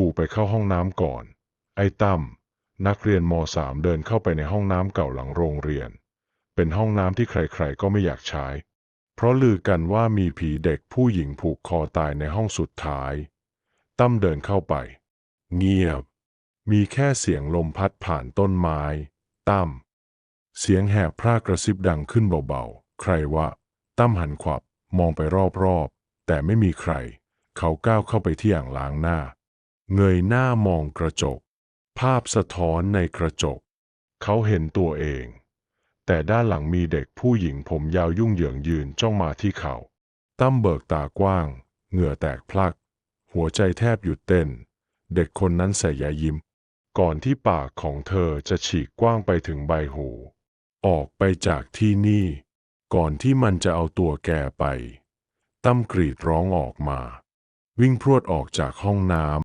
กูไปเข้าห้องน้ำก่อน ไอ้ตั้มนักเรียนมสามเดินเข้าไปในห้องน้ำเก่าหลังโรงเรียน เป็นห้องน้ำที่ใครๆก็ไม่อยากใช้ เพราะลือกันว่ามีผีเด็กผู้หญิงผูกคอตายในห้องสุดท้าย ตั้มเดินเข้าไป เงียบ มีแค่เสียงลมพัดผ่านต้นไม้ ตั้ม เสียงแหบพรากกระซิบดังขึ้นเบาๆ ใครวะ ตั้มหันขวับมองไปรอบๆ แต่ไม่มีใคร เขาก้าวเข้าไปที่อ่างล้างหน้า เงยหน้ามองกระจก ภาพสะท้อนในกระจก เขาเห็นตัวเอง แต่ด้านหลังมีเด็กผู้หญิงผมยาวยุ่งเหยิงยืนจ้องมาที่เขา ตั้มเบิกตากว้าง เหงื่อแตกพลัก หัวใจแทบหยุดเต้น เด็กคนนั้นใส่ยายิ้ม ก่อนที่ปากของเธอจะฉีกกว้างไปถึงใบหู ออกไปจากที่นี่ ก่อนที่มันจะเอาตัวแกไป ตั้มกรีดร้องออกมา วิ่งพรวดออกจากห้องน้ำ